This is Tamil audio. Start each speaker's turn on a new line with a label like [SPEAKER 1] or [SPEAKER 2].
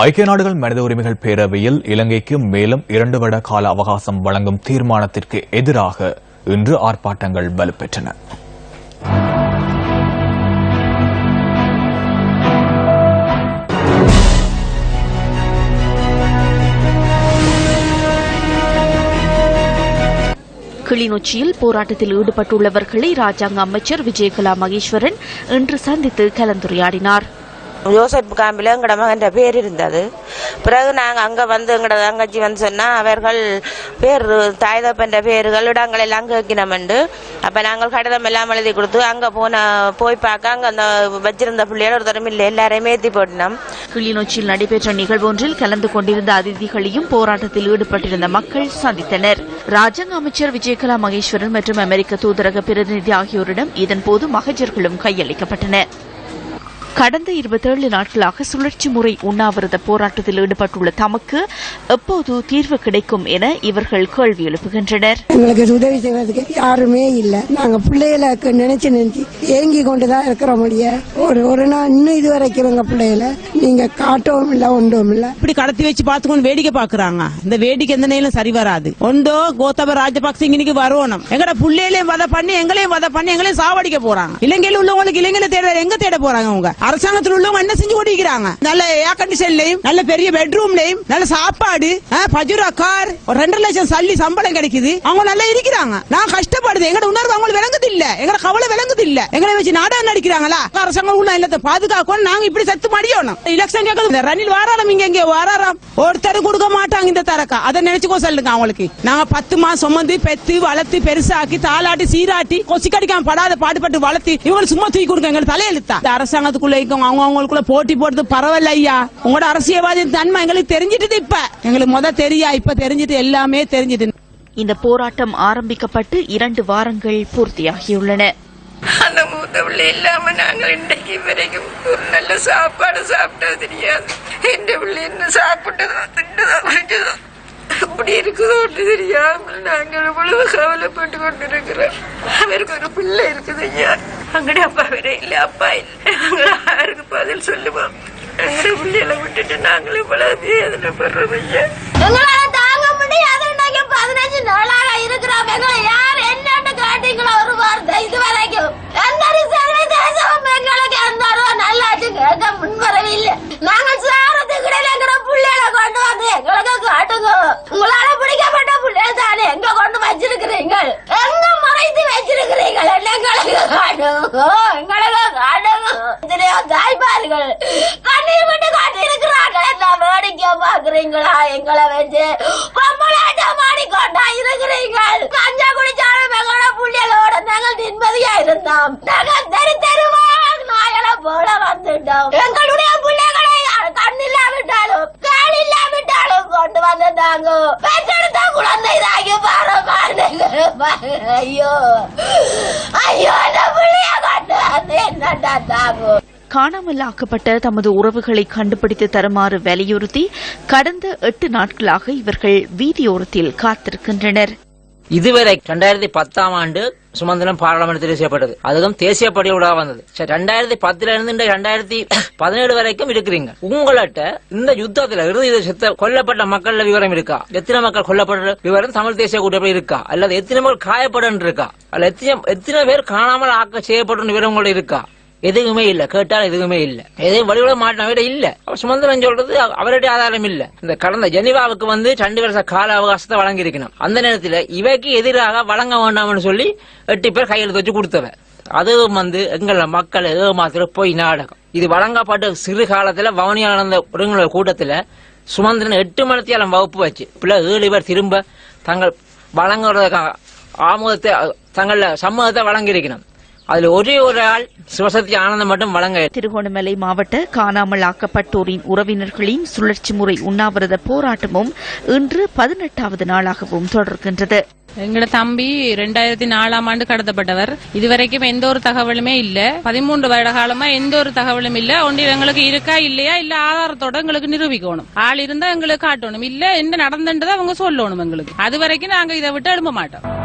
[SPEAKER 1] ஐக்கிய நாடுகள் மனித உரிமைகள் பேரவையில் இலங்கைக்கு மேலும் இரண்டு வருட கால அவகாசம் வழங்கும் தீர்மானத்திற்கு எதிராக இன்று ஆர்ப்பாட்டங்கள் வலுப்பெற்றன.
[SPEAKER 2] கிளிநொச்சியில் போராட்டத்தில் ஈடுபட்டுள்ளவர்களை ராஜாங்க அமைச்சர் விஜயகலா மகேஸ்வரன் இன்று சந்தித்து கலந்துரையாடினார்.
[SPEAKER 3] ஜோசப் காம்பில் எங்கட மகன்ற பேர் இருந்தது. பிறகு நாங்கள் அங்கே வந்து எங்களோட தங்கச்சி வந்து சொன்னால் அவர்கள் பேர் தாய்தப்பன்ற பேர்கள் இடங்கள் எல்லாம் கேட்கணுமெண்டு அப்போ நாங்கள் கடிதம் எல்லாம் எழுதி கொடுத்து அங்கே போன போய் பார்க்க அங்கே அந்த வச்சிருந்த பிள்ளைகள் ஒருத்தரும் இல்லை எல்லாரையும் ஏற்றி போட்டினோம்.
[SPEAKER 2] கிளிநொச்சியில் நடைபெற்ற நிகழ்வொன்றில் கலந்து கொண்டிருந்த அதிதிகளையும் போராட்டத்தில் ஈடுபட்டிருந்த மக்கள் சந்தித்தனர். ராஜாங்க அமைச்சர் விஜயகலா மகேஸ்வரன் மற்றும் அமெரிக்க தூதரக பிரதிநிதி ஆகியோரிடம் இதன்போது மகஜர்களும் கையளிக்கப்பட்டன கடந்த இருபத்தேழு நாட்களாக சுழற்சி முறை உண்ணாவிரத போராட்டத்தில் ஈடுபட்டுள்ள தமக்கு எப்போது தீர்வு கிடைக்கும் என இவர்கள் கேள்வி எழுப்புகின்றனர்.
[SPEAKER 4] எங்களுக்கு உதவி செய்வதற்கு யாருமே இல்ல. நாங்க பிள்ளைகளை நினைச்சு நினைச்சு ஏங்கி கொண்டுதான் இருக்கிற முடிய ஒரு ஒரு நாள் இன்னும் இது வரைக்கும் எங்க பிள்ளைகளை நீங்க காட்டவும் இல்ல ஒன்றும் இல்ல.
[SPEAKER 5] இப்படி கடத்தி வச்சு பார்த்துக்கொண்டு வேடிக்கை பாக்குறாங்க இந்த வேடிக்கை எந்த நேரம் சரி வராது. ஒன்றோ கோத்தப ராஜபக்சே இன்னைக்கு வரணும். எங்கட புள்ளையிலையும் வத பண்ணி எங்களையும் வத பண்ணி எங்களையும் சாவடிக்க போறாங்க. இலங்கையில் உள்ளவங்களுக்கு இலங்கையில தேட எங்க தேட போறாங்க அவங்க அரசாங்கத்தில் உள்ளவங்க என்ன செஞ்சு கொண்டிருக்கிறாங்க? நல்ல ஏர் கண்டிஷன்லயும் நல்ல பெரிய பெட்ரூம்லயும் நல்ல சாப்பாடு பஜுரா கார் ஒரு ரெண்டு லட்சம் சல்லி சம்பளம் கிடைக்குது. அவங்க நல்லா இருக்கிறாங்க. நான் கஷ்டப்படுது. எங்கட உணர்வு அவங்களுக்கு விளங்குது இல்ல எங்கட கவலை விளங்குது இல்ல எங்களை வச்சு நாடகம் நடிக்கிறாங்களா? அரசாங்கம் உள்ள இல்லத்தை பாதுகாக்கணும் நாங்க இப்படி சத்து மடியணும். எலெக்ஷன் கேட்கறது ரணில் வாராரம் இங்க இங்க வாராரம். ஒருத்தர் கொடுக்க மாட்டாங்க இந்த தரக்கா. அதை நினைச்சுக்கோ சொல்லுங்க அவங்களுக்கு. நாங்க பத்து மாசம் சுமந்து பெத்து வளர்த்து பெருசாக்கி தாளாட்டி சீராட்டி கொசி கடிக்காம படாத பாடுபட்டு வளர்த்து இவங்களுக்கு சும்மா தூக்கி கொடுக்க எங்களுக்கு தலையெழுத்தா. அரசாங்கத்துக்கு அரசாங்கத்துக்குள்ள இருக்கும் அவங்க அவங்களுக்குள்ள போட்டி போடுறது பரவாயில்ல ஐயா. உங்களோட அரசியல்வாதி தன்மை எங்களுக்கு தெரிஞ்சிட்டு இப்ப. எங்களுக்கு முத தெரியா இப்ப தெரிஞ்சிட்டு எல்லாமே தெரிஞ்சிட்டு.
[SPEAKER 2] இந்த போராட்டம் ஆரம்பிக்கப்பட்டு இரண்டு வாரங்கள் பூர்த்தியாகியுள்ளன.
[SPEAKER 6] அந்த மூத்த பிள்ளை இல்லாம நாங்கள் இன்றைக்கு வரைக்கும் ஒரு நல்ல சாப்பாடு சாப்பிட்டது தெரியாது. எந்த பிள்ளை என்ன சாப்பிட்டதோ திண்டதோ குடிச்சதோ அப்படி இருக்குதோ ஒன்று தெரியாமல் நாங்கள் இவ்வளவு கவலைப்பட்டு கொண்டிருக்கிறோம். அவருக்கு ஒரு பிள்ளை இருக்குது ஐயா அங்கடைய அப்பா வேற இல்ல அப்பா இல்லை. நாங்கள் யாருக்கு பதில் சொல்லுவோம்? எங்கட பிள்ளைகளை விட்டுட்டு நாங்கள் இவ்வளவு வேதனைப்படுறோம் ஐயா.
[SPEAKER 7] எங்களால தாங்க முடியாது. பதினஞ்சு நாளாக இருக்கிறோம். எங்களை யார் என்னன்னு காட்டீங்களோ ஒரு வார்த்தை இது வரைக்கும் எந்த ஒரு சேவை தேசமும் எங்களுக்கு எந்த ஒரு நல்லாச்சு கேட்க முன்வரவில்லை நாங்கள் சாரத்துக்கு இடையில எங்கிற பிள்ளைகளை கொண்டு வந்து எங்களுக்கு காட்டுங்க உங்களால பிடிக்கப்பட்ட பிள்ளைகள் தானே எங்க கொண்டு வச்சிருக்கிறீங்க எங்க மறைத்து வச்சிருக்கிறீங்க எங்களுக்கு காட்டுங்க எங்களுக்கு காட்டுங்க எத்தனையோ தாய்மார்கள் கண்ணீர் விட்டு காட்டி எல்லாம் வேடிக்கை பாக்குறீங்களா எங்களை வச்சு பொம்பளாட்டம் ஆடிக்கொண்டா இருக்கிறீங்கள் கஞ்சா குடிச்சாலும் எங்களோட புள்ளிகளோட நாங்கள் நிம்மதியா இருந்தோம். நாங்கள் தெரு தெருவா நாயலை போல வந்துட்டோம். எங்களுடைய பிள்ளைகளை கண் இல்லாவிட்டாலும் கால் இல்லாவிட்டாலும் கொண்டு வந்துட்டாங்க பெற்றெடுத்த குழந்தை தாங்கி பாரு ஐயோ. ஐயோ இந்த பிள்ளைய கொண்டு வந்து என்னடா தாங்க
[SPEAKER 2] காணாமல் ஆக்கப்பட்ட தமது உறவுகளை கண்டுபிடித்து தருமாறு வலியுறுத்தி கடந்த எட்டு நாட்களாக இவர்கள் வீதியோரத்தில் காத்திருக்கின்றனர்.
[SPEAKER 8] இதுவரை ரெண்டாயிரத்தி பத்தாம் ஆண்டு சுமந்திரம் பாராளுமன்றத்தில் செய்யப்பட்டது. அதுவும் தேசிய படியோட வந்தது. சரி ரெண்டாயிரத்தி பத்துல இருந்து இந்த ரெண்டாயிரத்தி பதினேழு வரைக்கும் இருக்கிறீங்க. உங்கள்ட்ட இந்த யுத்தத்துல இறுதி செத்த கொல்லப்பட்ட மக்கள் விவரம் இருக்கா? எத்தனை மக்கள் கொல்லப்பட்ட விவரம் தமிழ் தேசிய கூட்டப்படி இருக்கா? அல்லது எத்தனை மக்கள் காயப்படும் இருக்கா? அல்ல எத்தனை எத்தனை பேர் காணாமல் ஆக்க செய்யப்படும் விவரம் கூட இருக்கா? எதுவுமே இல்ல. கேட்டால் எதுவுமே இல்ல. எதையும் வழிவிட மாட்டேன். விட இல்ல. அவர் சுமந்திரன் சொல்றது அவருடைய ஆதாரம் இல்ல. இந்த கடந்த ஜெனிவாவுக்கு வந்து ரெண்டு வருஷ கால அவகாசத்தை வழங்கி இருக்கணும் அந்த நேரத்தில் இவைக்கு எதிராக வழங்க வேண்டாம்னு சொல்லி எட்டு பேர் கையெழுத்து வச்சு கொடுத்தவ அதுவும் வந்து எங்கள மக்களை ஏமாத்துற போய் நாடகம். இது வழங்கப்பட்ட சிறு காலத்துல வவுனியா நடந்த ஒருங்கிணைந்த கூட்டத்துல சுமந்திரன் எட்டு மணித்தியாலம் வகுப்பு வச்சு பிள்ளை ஏழு பேர் திரும்ப தங்கள் வழங்குறதுக்காக ஆமோதத்தை தங்கள சம்மதத்தை வழங்கியிருக்கணும். அதுல ஒரே ஒரு ஆள் சிவசக்தி ஆனந்தம் மட்டும் வழங்க.
[SPEAKER 2] திருகோணமலை மாவட்ட காணாமல் ஆக்கப்பட்டோரின் உறவினர்களின் சுழற்சி முறை உண்ணாவிரத போராட்டமும் இன்று பதினெட்டாவது நாளாகவும் தொடர்கின்றது.
[SPEAKER 9] எங்கட தம்பி ரெண்டாயிரத்தி நாலாம் ஆண்டு கடத்தப்பட்டவர். இதுவரைக்கும் எந்த ஒரு தகவலுமே இல்ல. பதிமூன்று வருட காலமா எந்த ஒரு தகவலும் இல்ல. ஒன்றில் எங்களுக்கு இருக்கா இல்லையா இல்ல ஆதாரத்தோட எங்களுக்கு நிரூபிக்கணும். ஆள் இருந்தா எங்களுக்கு காட்டணும். இல்ல என்ன நடந்துன்றதை அவங்க சொல்லணும் எங்களுக்கு. அது வரைக்கும் நாங்க இதை விட்டு எழும்ப மாட்டோம்.